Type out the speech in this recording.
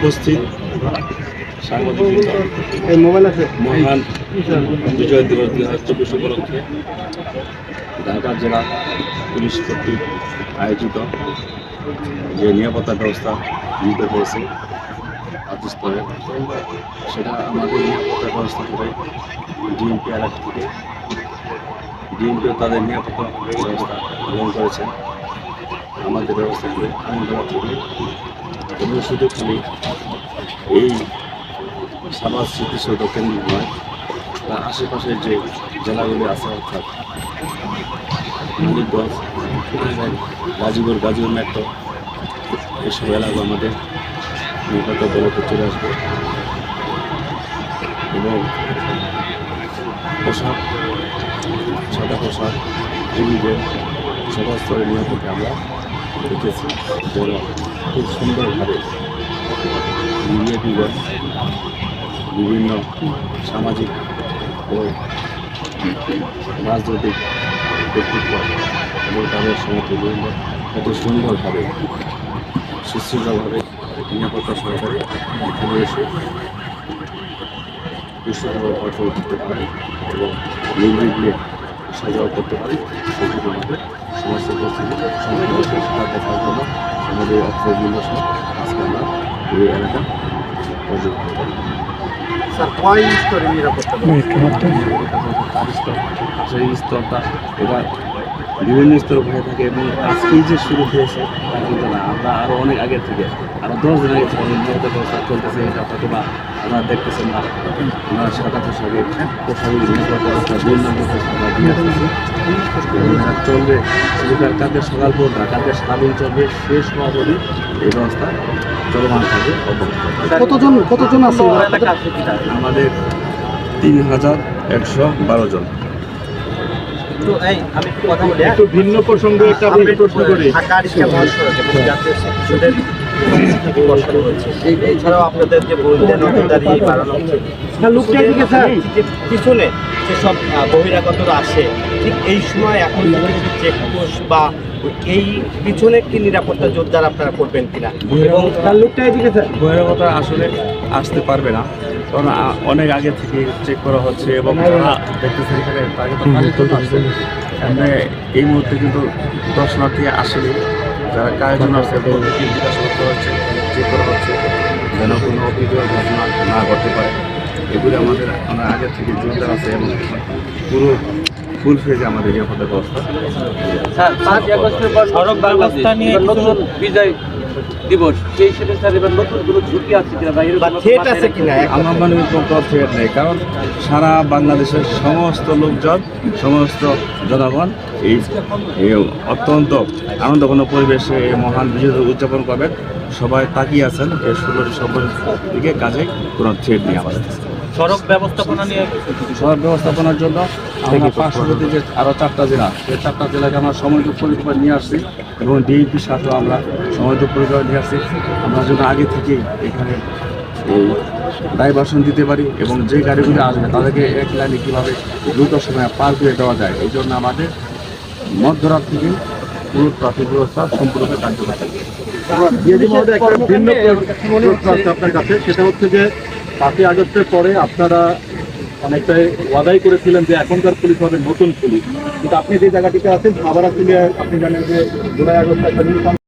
উপস্থিত। মহান বিজয় দিবস দুই হাজার চব্বিশ উপলক্ষে ঢাকা জেলা পুলিশ কর্তৃক আয়োজিত যে নিরাপত্তা ব্যবস্থা নিতে হয়েছে রাজ্য স্তরে সেটা আমাদের নিরাপত্তা ব্যবস্থা করে ডিএমপি এলাকা থেকে ডিএমপিও তাদের নিরাপত্তা ব্যবস্থা গ্রহণ করেছেন আমাদের ব্যবস্থা করে থেকে এবং শুধু খালি এই সামাজ স্মৃতিসৌধ কেন্দ্র নয় তার আশেপাশের যে জেলাগুলি আছে, অর্থাৎ মানিকগঞ্জ গাজীপুর গাজীপুর মেট্রো, এসব এলাকা আমাদের নিরাপত্তা বলতে চলে আসবে। এবং পোশাক, সাদা পোশাক পুলিশের সবার স্তরের নিরাপত্তা আমরা দেখেছি। যেন খুব সুন্দরভাবে বিজেপিগণ বিভিন্ন সামাজিক ও রাজনৈতিক ব্যক্তিত্ব এবং তাদের সমর্থকবৃন্দ কত সুন্দরভাবে, সুশৃঙ্খলভাবে নিরাপত্তা সহকারে এখানে এসে সুস্থভাবে ফটো উঠতে পারে এবং নির্বিঘ্নে সাজাও করতে পারে আমাদের সমস্ত পরিস্থিতি সম্পূর্ণ আমাদের আজকে আমরা এই এলাকা স্যার কয় স্তরে নিরাপত্তা সেই স্তরটা এটা বিভিন্ন স্তর হয়ে থাকে এবং আজকেই যে শুরু হয়েছে তা কিন্তু না। আমরা আরও অনেক আগে থেকে আরও দশ দিন আগে থেকে নিরাপত্তা ব্যবস্থা চলতেছে এটা হয়তো বা দেখতেছেন না। দিয়ে আসতেছি এবং এটা চলবে কাজের সকাল পর্যন্ত কাজের সারাদিন চলবে শেষ হওয়া এই ব্যবস্থা চলমান থাকবে কতজন কতজন আছে? আমাদের তিন হাজার একশো বারো জন। তো এই আমি একটু কথা বলি হ্যাঁ? একটু ভিন্ন প্রসঙ্গে একটা প্রশ্ন করি। ঢাকা রিক্সা মহাসড়ক বসানো হয়েছে এছাড়াও আপনাদের যে বললেন নজরদারি বাড়ানো হচ্ছে হ্যাঁ, পিছনে যেসব বহিরাগতরা আসে ঠিক এই সময় এখন চেকপোস্ট বা এই পিছনে কি নিরাপত্তা জোরদার আপনারা করবেন কিনা? এবং তার লোকটা এদিকে বহিরাগত আসলে আসতে পারবে না। কারণ অনেক আগে থেকে চেক করা হচ্ছে এবং তারা দেখতেছে এখানে তাকে তো আসছে এই মুহূর্তে কিন্তু দর্শনার্থী আসেনি। যারা কাজের জন্য আসছে তাদেরকে জিজ্ঞাসাবাদ করতে হচ্ছে চেক করা হচ্ছে যেন কোনো অপ্রীতিকর ঘটনা না ঘটতে পারে। এগুলি আমাদের আমরা আগে থেকে জোরদার আছে এবং পুরো ফুল ফেজে আমাদের নিরাপত্তা ব্যবস্থা। স্যার পাঁচ আগস্টের সড়ক ব্যবস্থা নিয়ে নতুন বিজয় দিবস সেই হিসেবে স্যার এবার নতুন কোনো ঝুঁকি আছে কিনা বা এরকম মাথায় আছে কিনা? আমার মনে হয় কোনো থ্রেট নেই কারণ সারা বাংলাদেশের সমস্ত লোকজন সমস্ত জনগণ এই অত্যন্ত আনন্দঘন পরিবেশে এই মহান বিজয় উদযাপন করবেন। সবাই তাকিয়ে আছেন এই ষোলো ডিসেম্বর দিকে কাজে কোনো থ্রেট নেই আমাদের। সড়ক ব্যবস্থাপনা নিয়ে শহর ব্যবস্থাপনার জন্য আমরা পার্শ্ববর্তী যে আরও চারটা জেলা সেই চারটা জেলাকে আমরা সমন্বিত পরিকল্পনা নিয়ে আসছি এবং ডিএপির সাথেও আমরা সমন্বিত পরিকল্পনা নিয়ে আসছি। আমরা যেন আগে থেকেই এখানে এই ডাইভার্সন দিতে পারি এবং যে গাড়িগুলো আসবে তাদেরকে এক লাইনে কীভাবে দ্রুত সময় পার করে দেওয়া যায় এই জন্য আমাদের মধ্যরাত থেকে পুরো ট্রাফিক ব্যবস্থা সম্পূর্ণ কার্যকর। থাকবে ভিন্ন আপনার কাছে সেটা হচ্ছে যে পাঁচই আগস্টের পরে আপনারা অনেকটাই ওয়াদাই করেছিলেন যে এখনকার পুলিশ হবে নতুন পুলিশ। কিন্তু আপনি যে জায়গাটিতে আছেন আবার আসলে আপনি জানেন যে জুলাই আগস্ট